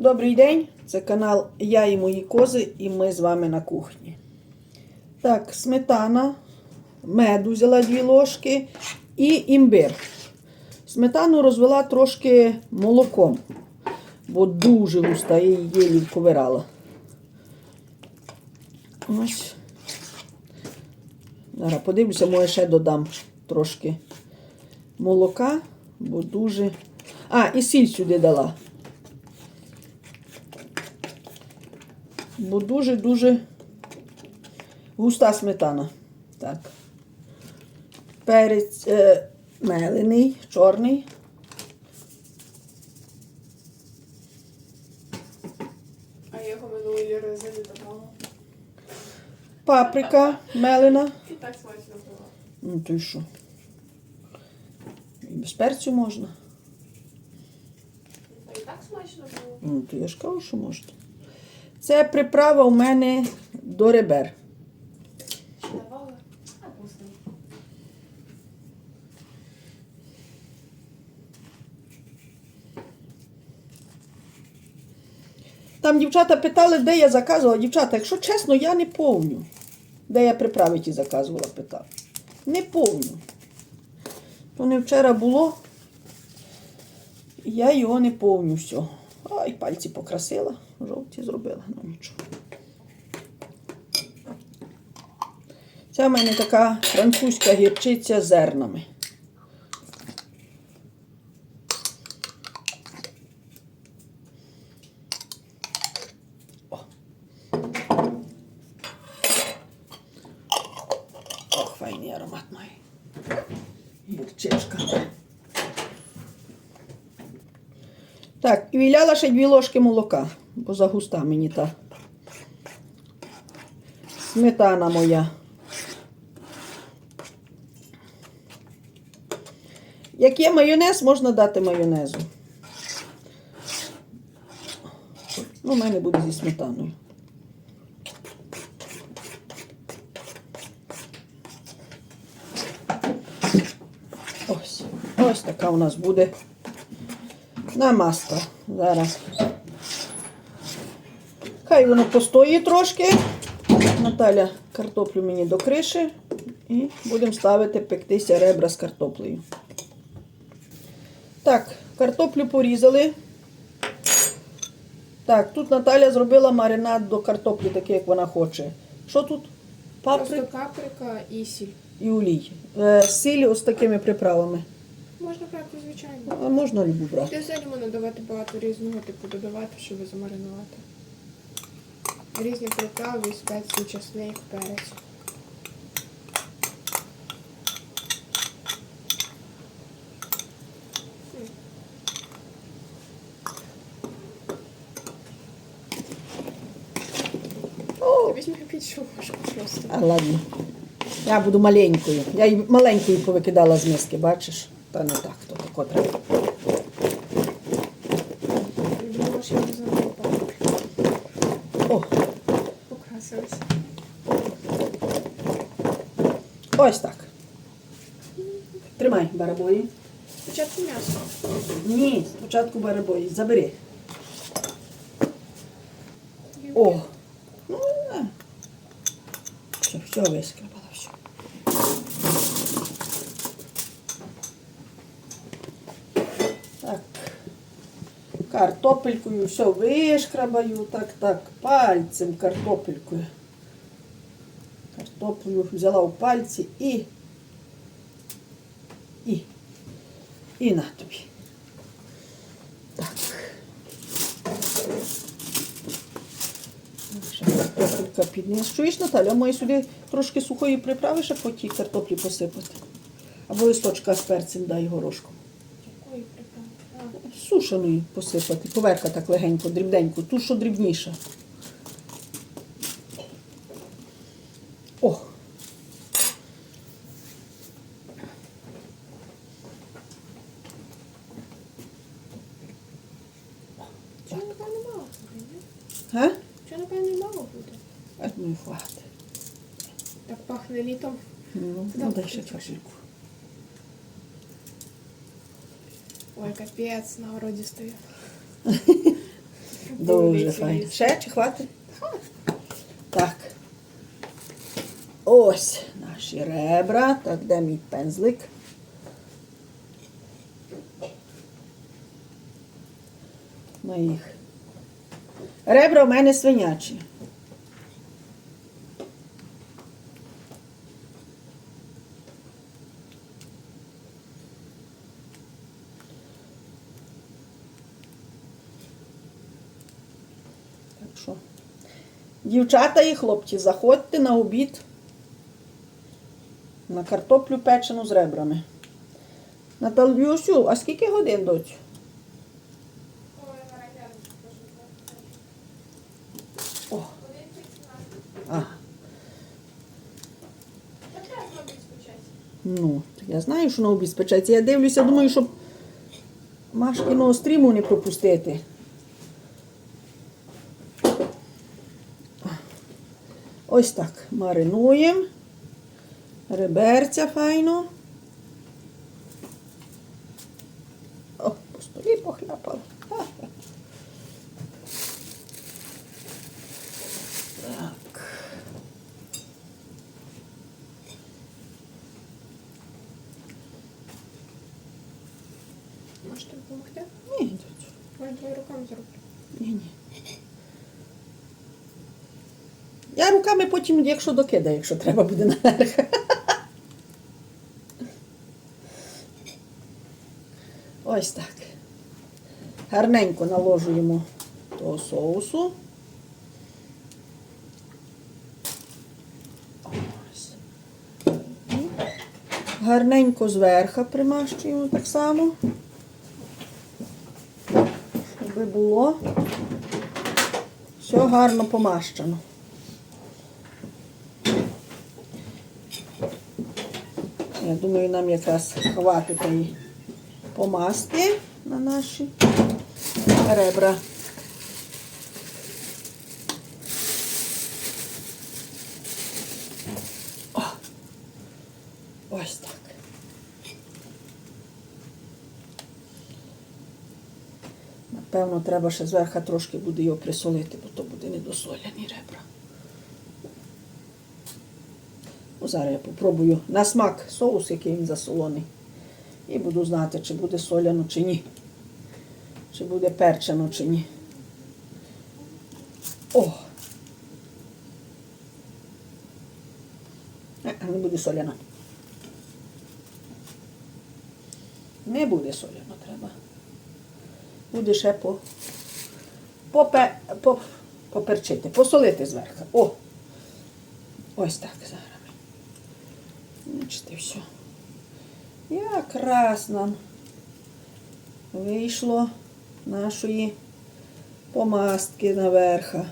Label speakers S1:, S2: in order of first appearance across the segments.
S1: Добрий день! Це канал Я і мої кози, і ми з вами на кухні. Так, сметана, меду взяла дві ложки і імбир. Сметану розвела трошки молоком, бо дуже густа, я її єлі повирала. Ось. Зараз подивлюся, може ще додам трошки молока, бо дуже. А, і сіль сюди дала. Бо дуже-дуже густа сметана. Так. Перець е, мелений, чорний.
S2: А я його минулої рази не давала.
S1: Паприка мелена.
S2: І так смачно було.
S1: Ну, то й що? І без перцю можна.
S2: Та і так смачно було.
S1: Ну, то я ж кажу, що можна. Це приправа у мене до ребер. Там дівчата питали, де я заказувала. Дівчата, якщо чесно, я не помню. Де я приправи ті заказувала, питав. Не помню. То не вчора було. Я його не помню все. Ай, пальці покрасила, жовті зробила, ну нічого. Це в мене така французька гірчиця з зернами. Ох, файний аромат має. Гірчичка. Так, і віляла ще дві ложки молока, бо загуста мені та сметана моя. Як є майонез, можна дати майонезу. Ну, у мене буде зі сметаною. Ось. Ось така у нас буде намазка. Зараз. Хай воно постоїть трошки. Наталя картоплю мені до криші. І будемо ставити пектися ребра з картоплею. Так, картоплю порізали. Так, тут Наталя зробила маринад до картоплі, такий, як вона хоче. Що тут? Паприк
S2: Просто каприка і сіль.
S1: і олій. Е, сіль ось такими приправами.
S2: Можна брати, звичайно.
S1: А можна любу брати.
S2: Я взагалі можна давати багато різного типу додавати, щоб замаринувати. Різні приправи, спеції, чесник, перець. Візьми ложку просто.
S1: а ладно. Я буду маленькою. Я й маленькою повикидала з миски, бачиш? Та не так, то тако треба. О,
S2: покрасилась.
S1: ось так. Тримай барабої.
S2: Спочатку м'ясо.
S1: Ні, спочатку барабої. Забери. О. Ну. Все, все вискрабала, все. Так. Картопелькою все вишкрабаю, так, так, пальцем картопелькою. Картоплю взяла в пальці і. І. І на тобі. Так. Картопелька підніс. Чуєш, Наталя, має сюди трошки сухої приправи, ще по тій картоплі посипати. Або листочка з перцем дай горошком. Сушеної посипати. Поверха так легенько, дрібненько. Ту, що дрібніша. О!
S2: Чого, напевно, мало буде, ні?
S1: Га?
S2: Чого, напевно, мало буде?
S1: А ну і хватить.
S2: Так пахне літом.
S1: Ну, ну дай ще капельку.
S2: Ой, капець, на городі стою.
S1: Дуже файно. Ще чи хватить? Так. Ось наші ребра. Так, де мій пензлик? На їх. Ребра в мене свинячі. Що, дівчата і хлопці, заходьте на обід на картоплю печену з ребрами. Наталюсю, а скільки годин ага. Ну, я знаю, що на обід спечеться. Я дивлюся, думаю, щоб Машкіного стріму не пропустити. Ось так маринуємо. Реберця файно. О, по столі похляпала. Ха-ха. Так.
S2: Можете допомогти?
S1: Ні, дядь,
S2: Може, твої руками зроблю.
S1: ні, ні. Я руками потім, якщо докидаю, якщо треба буде наверх. Ось так. Гарненько наложуємо того соусу. Ось. Гарненько зверху примащуємо так само. Щоб було все гарно помащено. Я думаю, нам якраз хватить і помасти на наші ребра. О! Ось так. Напевно, треба ще зверху трошки буде його присолити, бо то буде недосоляні ребра. Ну, зараз я попробую на смак соус, який він засолоний. І буду знати, чи буде соляно, чи ні. Чи буде перчено, чи ні. О! Е, Не буде соляно. Не буде соляно треба. Буде ще по, попе, по, поперчити, посолити зверху. О! Ось так зараз. Бачите, все. Якраз нам вийшло нашої помастки наверха.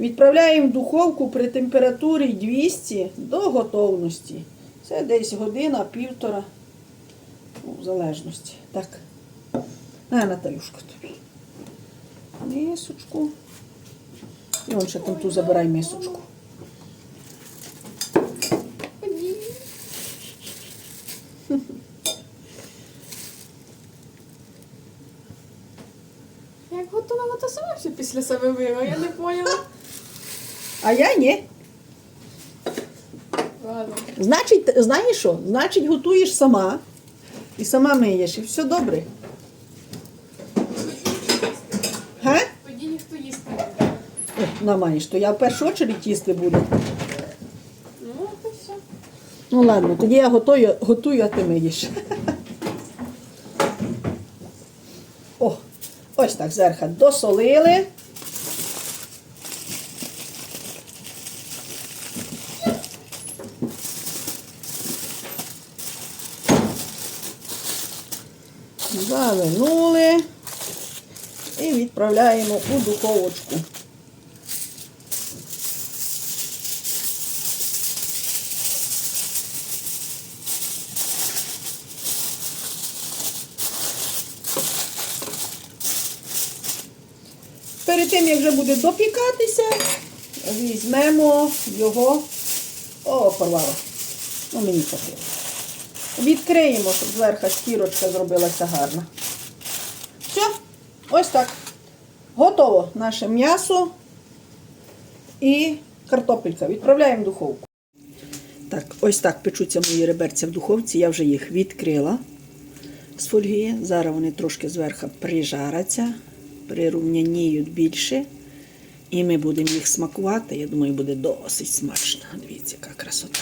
S1: Відправляємо в духовку при температурі 200 до готовності. Це десь година, півтора, ну, в залежності. Так. На, Наталюшка тобі. Мисочку. І он ще там ту забирай мисочку.
S2: Як готувала, то сама все після себе вила, я не поняла.
S1: А я ні.
S2: Ладно.
S1: Значить, знаєш що? Значить, готуєш сама і сама миєш, і все добре. Га?
S2: Тоді ніхто їсти не буде.
S1: О, на то я в першу чергу їсти буду.
S2: Ну, то все.
S1: Ну ладно, тоді я готую, готую а ти миєш. О, ось так зверху досолили. Завинули і відправляємо у духовочку. Тим, як вже буде допікатися, візьмемо його. О, порвало. Ну, мені хватило. Відкриємо, щоб зверху шкірочка зробилася гарна. Все, ось так. Готово наше м'ясо і картопелька. Відправляємо в духовку. Так, ось так печуться мої реберця в духовці. Я вже їх відкрила з фольги. Зараз вони трошки зверху прижаряться, прирівняніють більше. І ми будемо їх смакувати. Я думаю, буде досить смачно. Дивіться, яка красота.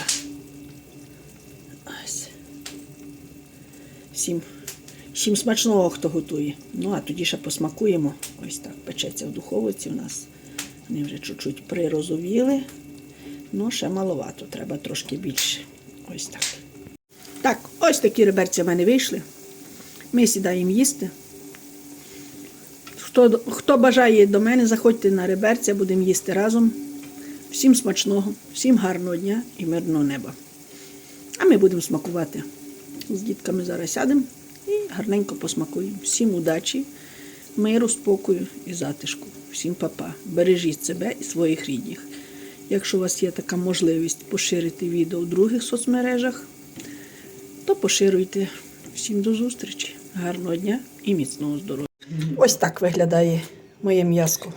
S1: Ось. Всім, всім смачного, хто готує. Ну, а тоді ще посмакуємо. Ось так печеться в духовці у нас. Вони вже чуть-чуть прирозовіли. Ну, ще маловато, треба трошки більше. Ось так. Так, ось такі реберці в мене вийшли. Ми сідаємо їсти. Хто, хто бажає до мене, заходьте на реберця, будемо їсти разом. Всім смачного, всім гарного дня і мирного неба. А ми будемо смакувати. З дітками зараз сядемо і гарненько посмакуємо. Всім удачі, миру, спокою і затишку. Всім папа. Бережіть себе і своїх рідних. Якщо у вас є така можливість поширити відео в других соцмережах, то поширюйте. Всім до зустрічі. Гарного дня і міцного здоров'я. Ось так виглядає моє м'яско.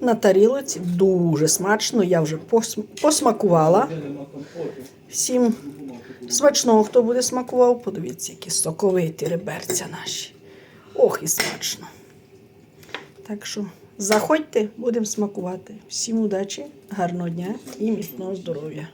S1: На тарілоці дуже смачно. Я вже посмакувала. Всім смачного, хто буде смакував, подивіться, які соковиті реберця наші. Ох, і смачно. Так що заходьте, будемо смакувати. Всім удачі, гарного дня і міцного здоров'я.